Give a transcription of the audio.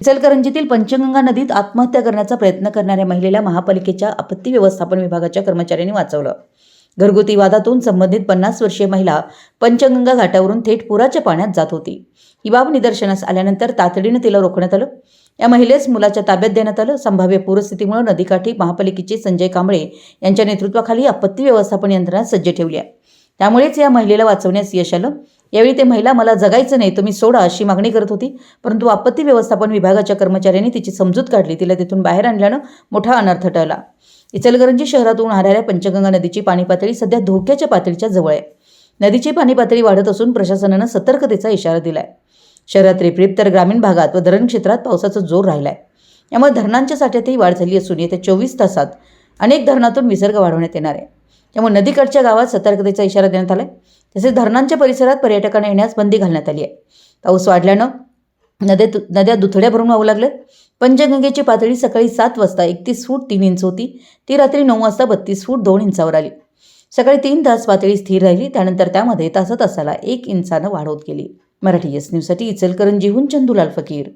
इचलकरंजीतील पंचगंगा नदीत आत्महत्या करण्याचा प्रयत्न करणाऱ्या महिलेला महापालिकेच्या आपत्ती व्यवस्थापन विभागाच्या कर्मचाऱ्यांनी वाचवलं. घरगुती वादातून संबंधित पन्नास वर्षीय महिला पंचगंगा घाटावरून थेट पुराच्या पाण्यात जात होती. ही बाब निदर्शनास आल्यानंतर तातडीनं तिला रोखण्यात आलं. या महिलेस मुलाच्या ताब्यात देण्यात आलं. संभाव्य पूरस्थितीमुळे नदीकाठी महापालिकेचे संजय कांबळे यांच्या नेतृत्वाखाली आपत्ती व्यवस्थापन यंत्रणा सज्ज ठेवली आहे. त्यामुळेच या महिलेला वाचवण्यास यश आलं. यावेळी ते महिला मला जगायचं नाही तुम्ही सोडा अशी मागणी करत होती. परंतु आपत्ती व्यवस्थापन विभागाच्या कर्मचाऱ्यांनी तिची समजूत काढली. तिला तिथून बाहेर आणल्यानं मोठा अनर्थ टळला. इचलकरंजी शहरातून वाहणाऱ्या पंचगंगा नदीची पाणी पातळी सध्या धोक्याच्या पातळीच्या जवळ आहे. नदीची पाणी पातळी वाढत असून प्रशासनानं सतर्कतेचा इशारा दिलाय. शहरात रिपरिप तर ग्रामीण भागात व धरण क्षेत्रात पावसाचा जोर राहिलाय. यामुळे धरणांच्या साठ्यातही वाढ झाली असून येत्या चोवीस तासात अनेक धरणातून विसर्ग वाढवण्यात येणार आहे. त्यामुळे नदीकडच्या गावात सतर्कतेचा इशारा देण्यात आलाय. तसेच धरणांच्या परिसरात पर्यटकांना येण्यास बंदी घालण्यात आली आहे. पाऊस वाढल्यानं नद्या नद्या दुथड्या भरून वाहू लागल्यात. पंचगंगेची पातळी सकाळी सात वाजता एकतीस फूट तीन इंच होती. ती रात्री नऊ वाजता बत्तीस फूट दोन इंचावर आली. सकाळी तीन तास पातळी स्थिर राहिली. त्यानंतर त्यामध्ये तासातासाला एक इंचानं वाढ होत गेली. मराठी एस न्यूजसाठी इचलकरंजीहून चंदूलाल फकीर.